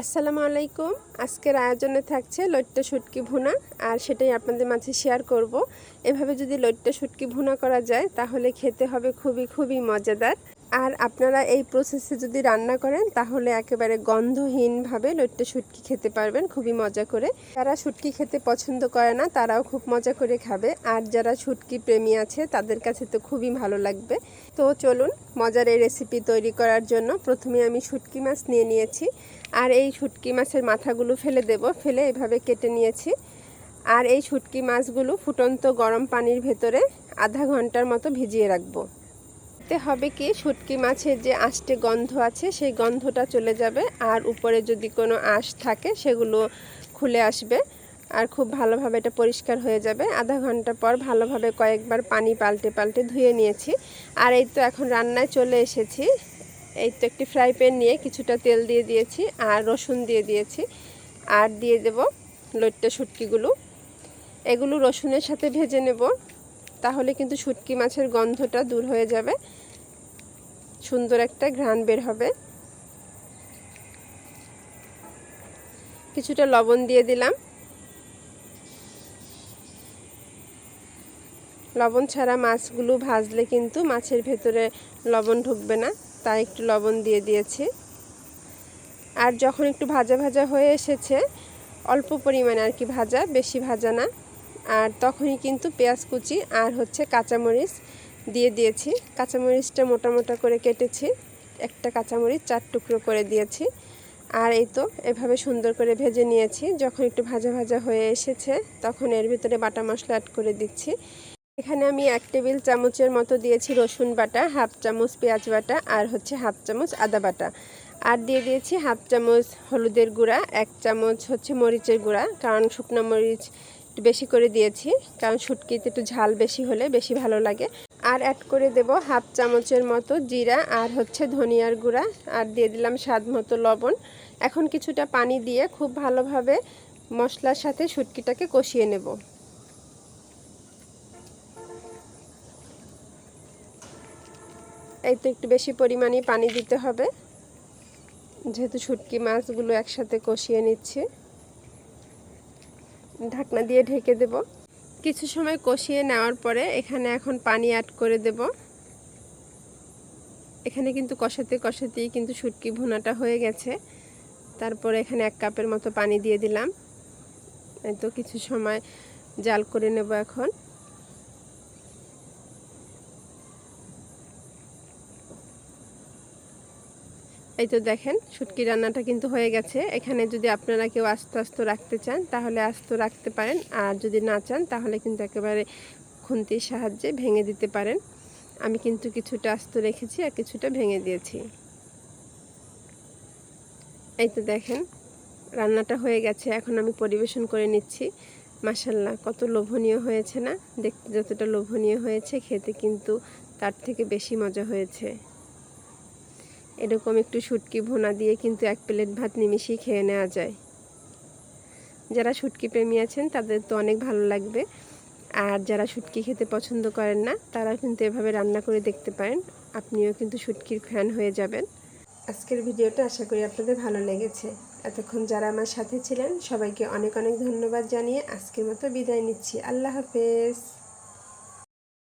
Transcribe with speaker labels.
Speaker 1: আসসালামু আলাইকুম। আজকের আয়োজনে থাকছে লইট্টা সুটকি ভুনা, আর সেটাই আপনাদের মাঝে শেয়ার করব। এভাবে যদি লইট্টা শুটকি ভুনা করা যায়, তাহলে খেতে হবে খুবই খুবই মজাদার। আর আপনারা এই প্রসেসে যদি রান্না করেন, তাহলে একেবারে গন্ধহীনভাবে লইট্টা শুটকি খেতে পারবেন, খুবই মজা করে। যারা শুটকি খেতে পছন্দ করে না, তারাও খুব মজা করে খাবে। আর যারা শুটকি প্রেমী আছে, তাদের কাছে তো খুবই ভালো লাগবে। তো চলুন, মজার এই রেসিপি তৈরি করার জন্য প্রথমে আমি শুটকি মাছ নিয়ে নিয়েছি। আর এই শুটকি মাছের মাথাগুলো ফেলে দেব। ফেলে এভাবে কেটে নিয়েছি। আর এই শুটকি মাছগুলো ফুটন্ত গরম পানির ভেতরে আধা ঘণ্টার মতো ভিজিয়ে রাখব। এতে হবে কি, শুটকি মাছের যে আষ্টে গন্ধ আছে, সেই গন্ধটা চলে যাবে। আর উপরে যদি কোনো আঁশ থাকে, সেগুলো খুলে আসবে। আর খুব ভালোভাবে এটা পরিষ্কার হয়ে যাবে। আধা ঘণ্টা পর ভালোভাবে কয়েকবার পানি পাল্টে পাল্টে ধুয়ে নিয়েছি। আর এই তো এখন রান্নায় চলে এসেছি। এই তো একটি ফ্রাই প্যান নিয়ে কিছুটা তেল দিয়ে দিয়েছি আর রসুন দিয়ে দিয়েছি। আর দিয়ে দেব লইট্টা শুটকিগুলো। এগুলো রসুনের সাথে ভেজে নেব। তাহলে কিন্তু শুটকি মাছের গন্ধটা দূর হয়ে যাবে। সুন্দর একটা ঘ্রাণ বের হবে। কিছুটা লবণ দিয়ে দিলাম। লবণ ছাড়া মাছগুলো ভাজলে কিন্তু মাছের ভেতরে লবণ ঢুকবে না, তাই একটু লবণ দিয়ে দিয়েছি। আর যখন একটু ভাজা ভাজা হয়ে এসেছে, অল্প পরিমাণে আর কি ভাজা, বেশি ভাজা না। আর তখনই কিন্তু পেঁয়াজ কুচি আর হচ্ছে কাঁচামরিচ দিয়ে দিয়েছি। কাঁচামরিচটা মোটা মোটা করে কেটেছি। একটা কাঁচামরিচ চার টুকরো করে দিয়েছি। আর এই তো এভাবে সুন্দর করে ভেজে নিয়েছি। যখন একটু ভাজা ভাজা হয়ে এসেছে, তখন এর ভিতরে বাটা মশলা অ্যাড করে দিচ্ছি। এখানে আমি এক টেবিল চামচের মতো দিয়েছি রসুন বাটা, হাফ চামচ পেঁয়াজ বাটা আর হচ্ছে হাফ চামচ আদা বাটা। আর দিয়ে দিয়েছি হাফ চামচ হলুদের গুঁড়া, এক চামচ হচ্ছে মরিচের গুঁড়া, কারণ শুকনো মরিচ একটু বেশি করে দিয়েছি, কারণ শুটকিতে একটু ঝাল বেশি হলে বেশি ভালো লাগে। আর অ্যাড করে দেব হাফ চামচের মতো জিরা আর হচ্ছে ধনিয়ার গুঁড়া, আর দিয়ে দিলাম স্বাদ মতো লবণ। এখন কিছুটা পানি দিয়ে খুব ভালোভাবে মশলার সাথে শুটকিটাকে কষিয়ে নেব। এই তো একটু বেশি পরিমাণে পানি দিতে হবে। যেহেতু শুটকি মাছগুলো একসাথে কষিয়ে নিচ্ছে। ঢাকনা দিয়ে ঢেকে দেব। কিছু সময় কষিয়ে নেওয়ার পরে এখানে এখন পানি অ্যাড করে দেব। এখানে কিন্তু কষাতে কষাতেই কিন্তু শুটকি ভুনাটা হয়ে গেছে। তারপরে এখানে এক কাপের মতো পানি দিয়ে দিলাম। তো কিছু সময় জাল করে নেব এখন। এই তো দেখেন, শুটকি রান্নাটা কিন্তু হয়ে গেছে। এখানে যদি আপনারা কেউ আস্তে আস্তে রাখতে চান, তাহলে আস্ত রাখতে পারেন। আর যদি না চান, তাহলে কিন্তু একেবারে খুন্তির সাহায্যে ভেঙে দিতে পারেন। আমি কিন্তু কিছুটা আস্ত রেখেছি আর কিছুটা ভেঙে দিয়েছি। এই তো দেখেন, রান্নাটা হয়ে গেছে। এখন আমি পরিবেশন করে নিচ্ছি। মাসাল্লাহ কত লোভনীয় হয়েছে না? দেখতে যতটা লোভনীয় হয়েছে, খেতে কিন্তু তার থেকে বেশি মজা হয়েছে। এরকম একটু শুটকি ভোনা দিয়ে কিন্তু এক প্লেট ভাত নিমিশেই খেয়ে নেওয়া যায়। যারা শুটকি প্রেমী আছেন, তাদের তো অনেক ভালো লাগবে। আর যারা শুটকি খেতে পছন্দ করেন না তারা কিন্তু এভাবে রান্না করে দেখতে পারেন। আপনিও কিন্তু শুটকির ফ্যান হয়ে যাবেন। আজকের ভিডিওটা আশা করি আপনাদের ভালো লেগেছে। এতক্ষণ যারা আমার সাথে ছিলেন, সবাইকে অনেক অনেক ধন্যবাদ জানিয়ে আজকের মতো বিদায় নিচ্ছি। আল্লাহ হাফেজ।